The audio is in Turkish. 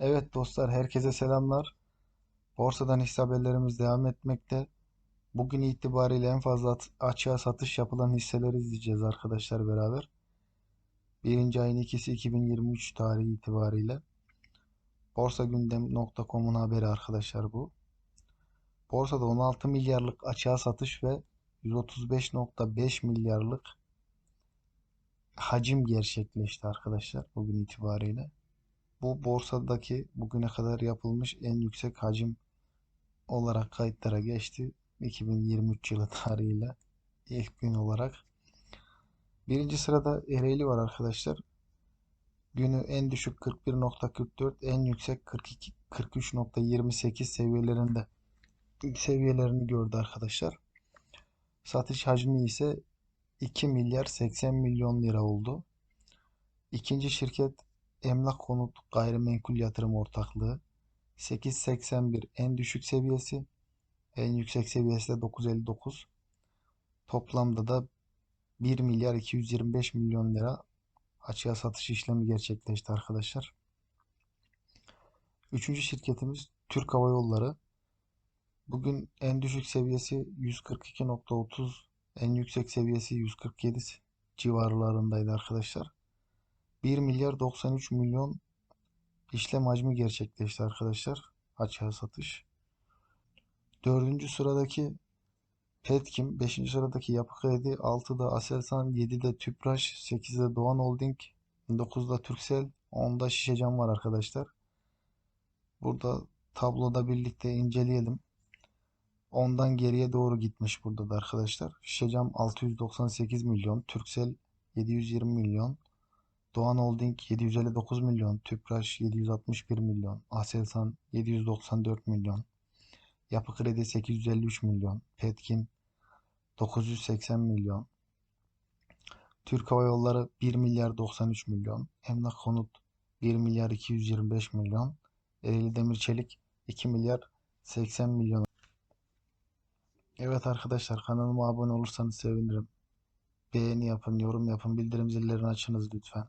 Evet dostlar, herkese selamlar. Borsadan hisse haberlerimiz devam etmekte. Bugün itibariyle en fazla açığa satış yapılan hisseleri izleyeceğiz arkadaşlar beraber. Birinci ayın ikisi 2023 tarihi itibariyle. Borsagündem.com'un haberi arkadaşlar bu. Borsada 16 milyarlık açığa satış ve 135.5 milyarlık hacim gerçekleşti arkadaşlar bugün itibariyle. Bu borsadaki bugüne kadar yapılmış en yüksek hacim olarak kayıtlara geçti. 2023 yılı tarihiyle ilk gün olarak. Birinci sırada Ereğli var arkadaşlar. Günü en düşük 41.44, en yüksek 42, 43.28 seviyelerinde seviyelerini gördü arkadaşlar. Satış hacmi ise 2 milyar 80 milyon lira oldu. İkinci şirket Emlak Konut Gayrimenkul Yatırım Ortaklığı 8.81 en düşük seviyesi, en yüksek seviyesi de 9.59. Toplamda da 1 milyar 225 milyon lira açığa satış işlemi gerçekleşti arkadaşlar. Üçüncü şirketimiz Türk Hava Yolları. Bugün en düşük seviyesi 142.30, en yüksek seviyesi 147 civarlarındaydı arkadaşlar. 1 milyar 93 milyon işlem hacmi gerçekleşti arkadaşlar. Açığa satış. Dördüncü sıradaki Petkim, 5. sıradaki Yapı Kredi, 6'da Aselsan, 7'de Tüpraş, 8'de Doğan Holding, 9'da Turkcell, 10'da Şişecam var arkadaşlar. Burada tabloda birlikte inceleyelim. Ondan geriye doğru gitmiş burada da arkadaşlar. Şişecam 698 milyon, Turkcell 720 milyon, Doğan Holding 759 milyon, Tüpraş 761 milyon, Aselsan 794 milyon, Yapı Kredi 853 milyon, Petkim 980 milyon, Türk Hava Yolları 1 milyar 93 milyon, Emlak Konut 1 milyar 225 milyon, Ereğli Demir Çelik 2 milyar 80 milyon. Evet arkadaşlar kanalıma abone olursanız sevinirim. Beğeni yapın, yorum yapın, bildirim zillerini açınız lütfen.